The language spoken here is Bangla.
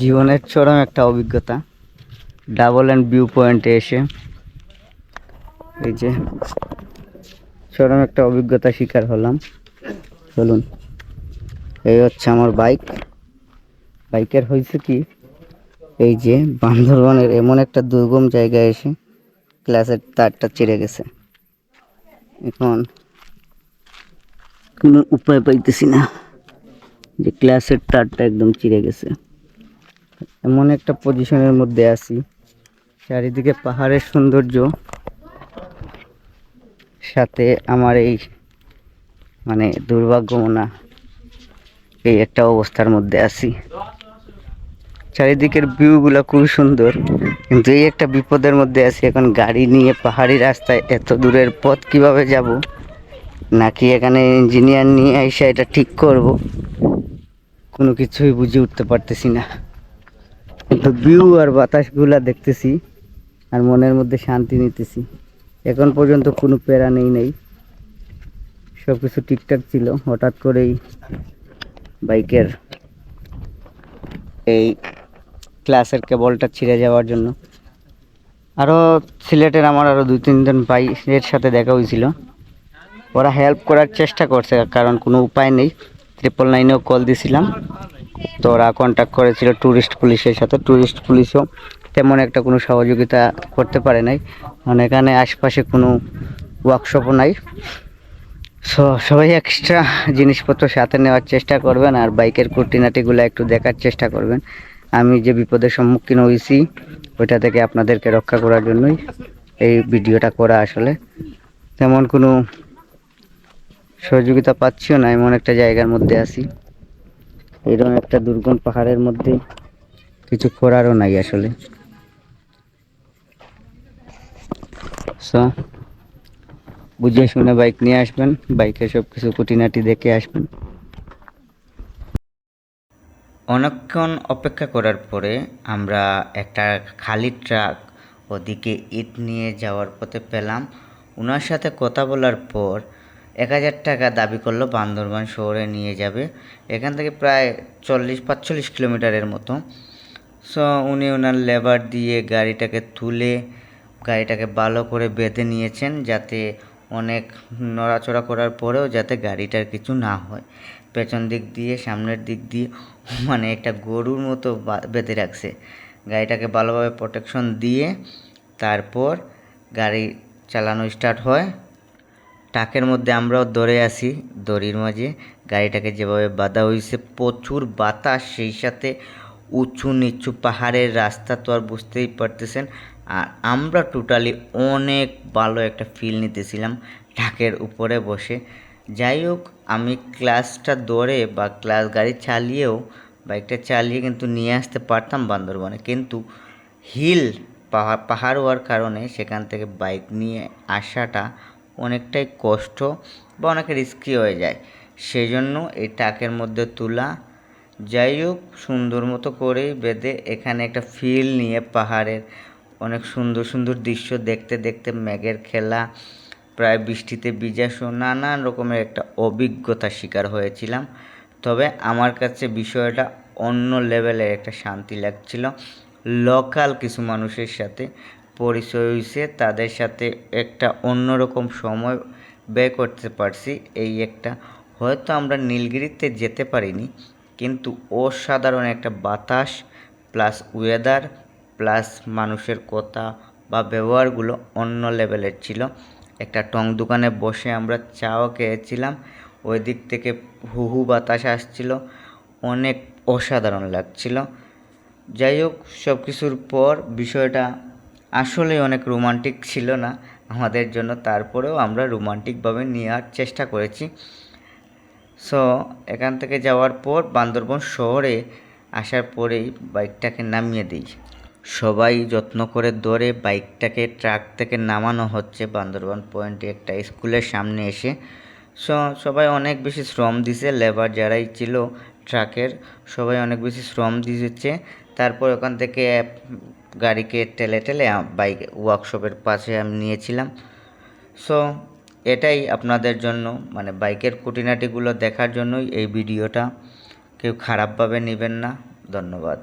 জীবনের চরম একটা অভিজ্ঞতা। ডাবল অ্যান্ড ভিউ পয়েন্টে এসে এই যে চরম একটা অভিজ্ঞতা শিকার হলাম। চলুন, এই হচ্ছে আমার বাইক বাইকের হয়েছে কি, এই যে বান্দরবনের এমন একটা দুর্গম জায়গায় এসে ক্লাসের তারটা চিড়ে গেছে। এখন কোনো উপায় পাইতেছি না যে ক্লাসের তারটা একদম চিড়ে গেছে। এমন একটা পজিশনের মধ্যে আছি। চারিদিকে পাহাড়ের সৌন্দর্য। সাথে আমার এই মানে দুর্ভাগ্যমনা এই একটা অবস্থার মধ্যে আছি। চারিদিকের ভিউগুলো খুবই সুন্দর। কিন্তু এই একটা বিপদের মধ্যে আছি। এখন গাড়ি নিয়ে পাহাড়ি রাস্তায় এত দূরের পথ কীভাবে যাব? নাকি এখানে ইঞ্জিনিয়ার নিয়ে এসে এটা ঠিক করব? কোনো কিছুই বুঝে উঠতে পারতেছি না। ভিউ আর বাতাসগুলা দেখতেছি আর মনের মধ্যে শান্তি নিতেছি। এখন পর্যন্ত কোনো প্যারা নেই। নেই সব কিছু ঠিকঠাক ছিল। হঠাৎ করেই বাইকের এই ক্লাসের কেবলটা ছিঁড়ে যাওয়ার জন্য। আরও সিলেটের আমার আরও দুই তিনজন ভাইয়ের সাথে দেখা হয়েছিল। ওরা হেল্প করার চেষ্টা করছে, কারণ কোনো উপায় নেই। ট্রিপল নাইনেও কল দিছিলাম। তো ওরা কন্ট্যাক্ট করেছিল ট্যুরিস্ট পুলিশের সাথে। ট্যুরিস্ট পুলিশও তেমন একটা কোনো সহযোগিতা করতে পারে নাই। কারণ এখানে আশপাশে কোনো ওয়ার্কশপও নাই। সো সবাই এক্সট্রা জিনিসপত্র সাথে নেওয়ার চেষ্টা করবেন আর বাইকের খুঁটিনাটিগুলো একটু দেখার চেষ্টা করবেন। আমি যে বিপদের সম্মুখীন হয়েছি, ওইটা থেকে আপনাদেরকে রক্ষা করার জন্যই এই ভিডিওটা করা আসলে। তেমন কোনো সহযোগিতা পাচ্ছিও না, এমন একটা জায়গার মধ্যে আছি। এরকম একটা দুর্গম পাহাড়ের মধ্যে কিছু করারও নাই আসলে। সো বুঝে শুনে বাইক নিয়ে আসবেন বাইকে সব কিছু খুঁটিনাটি দেখে আসবেন। অনেকক্ষণ অপেক্ষা করার পরে আমরা একটা খালি ট্রাক ওদিকে ইট নিয়ে যাওয়ার পথে পেলাম। ওনার সাথে কথা বলার পর এক হাজার টাকা দাবি করল বান্দরবান শহরে নিয়ে যাবে। এখান থেকে প্রায় চল্লিশ, পাঁচচল্লিশ কিলোমিটারের মতো। সো উনি ওনার লেবার দিয়ে গাড়িটাকে তুলে, গাড়িটাকে ভালো করে বেঁধে নিয়েছেন যাতে অনেক নড়াচড়া করার পরেও যাতে গাড়িটার কিছু না হয়। পেছন দিক দিয়ে, সামনের দিক দিয়ে মানে একটা গরুর মতো বেঁধে রাখছে। গাড়িটাকে ভালোভাবে প্রোটেকশন দিয়ে তারপর গাড়ি চালানো স্টার্ট হয়। ট্রাকের মধ্যে আমরাও দৌড়ে আসি, দড়ির মাঝে। গাড়িটাকে যেভাবে বাঁধা হয়েছে, প্রচুর বাতাস, সেই সাথে উঁচু নিচু পাহাড়ের রাস্তা তো আর বুঝতেই পারতেছেন। আর আমরা টোটালি অনেক ভালো একটা ফিল নিতেছিলাম ট্রাকের উপরে বসে। যাই হোক, আমি ক্লাসটা দৌড়ে বা ক্লাস গাড়ি চালিয়েও বাইকটা চালিয়ে কিন্তু নিয়ে আসতে পারতাম বান্দরবনে। কিন্তু হিল পাহাড় হওয়ার কারণে সেখান থেকে বাইক নিয়ে আসাটা অনেকটাই কষ্ট বা অনেক রিস্কি হয়ে যায়। সেই জন্য এই টাকের মধ্যে তোলা, যাই হোক সুন্দর মতো করেই বেঁধে এখানে একটা ফিল নিয়ে পাহাড়ের অনেক সুন্দর সুন্দর দৃশ্য দেখতে দেখতে মেঘের খেলা, প্রায় বৃষ্টিতে ভিজাসহ নানান রকমের একটা অভিজ্ঞতা শিকার হয়েছিলাম। তবে আমার কাছে বিষয়টা অন্য লেভেলের একটা শান্তি লাগছিল। লোকাল কিছু মানুষের সাথে পরিচয় হয়েছে তাদের সাথে একটা অন্যরকম সময় ব্যয় করতে পারছি। এই একটা, হয়তো আমরা নীলগিরিতে যেতে পারিনি, কিন্তু অসাধারণ একটা বাতাস প্লাস ওয়েদার প্লাস মানুষের কথা বা ব্যবহারগুলো অন্য লেভেলের ছিল। একটা টং দোকানে বসে আমরা চাও খেয়েছিলাম, ওই দিক থেকে হু হু বাতাস আসছিল, অনেক অসাধারণ লাগছিল। যাই হোক সব কিছুর পর বিষয়টা আসলে অনেক রোমান্টিক ছিল না আমাদের জন্য, তারপরেও আমরা রোমান্টিকভাবে নেওয়ার চেষ্টা করেছি। সো এখান থেকে যাওয়ার পর বান্দরবন শহরে আসার পরেই বাইকটাকে নামিয়ে দিই। সবাই যত্ন করে ধরে বাইকটাকে ট্রাক থেকে নামানো হচ্ছে বান্দরবান পয়েন্টে একটা স্কুলের সামনে এসে। সো সবাই অনেক বেশি শ্রম দিছে, লেবার যারাই ছিল ট্রাকের সবাই অনেক বেশি শ্রম দিয়েছে। তারপর ওখান থেকে গাড়িকে টেলে টেলে বাইক ওয়ার্কশপের পাশে আমি নিয়েছিলাম। সো এটাই আপনাদের জন্য মানে বাইকের খুঁটিনাটিগুলো দেখার জন্যই এই ভিডিওটা। কেউ খারাপভাবে নেবেন না। ধন্যবাদ।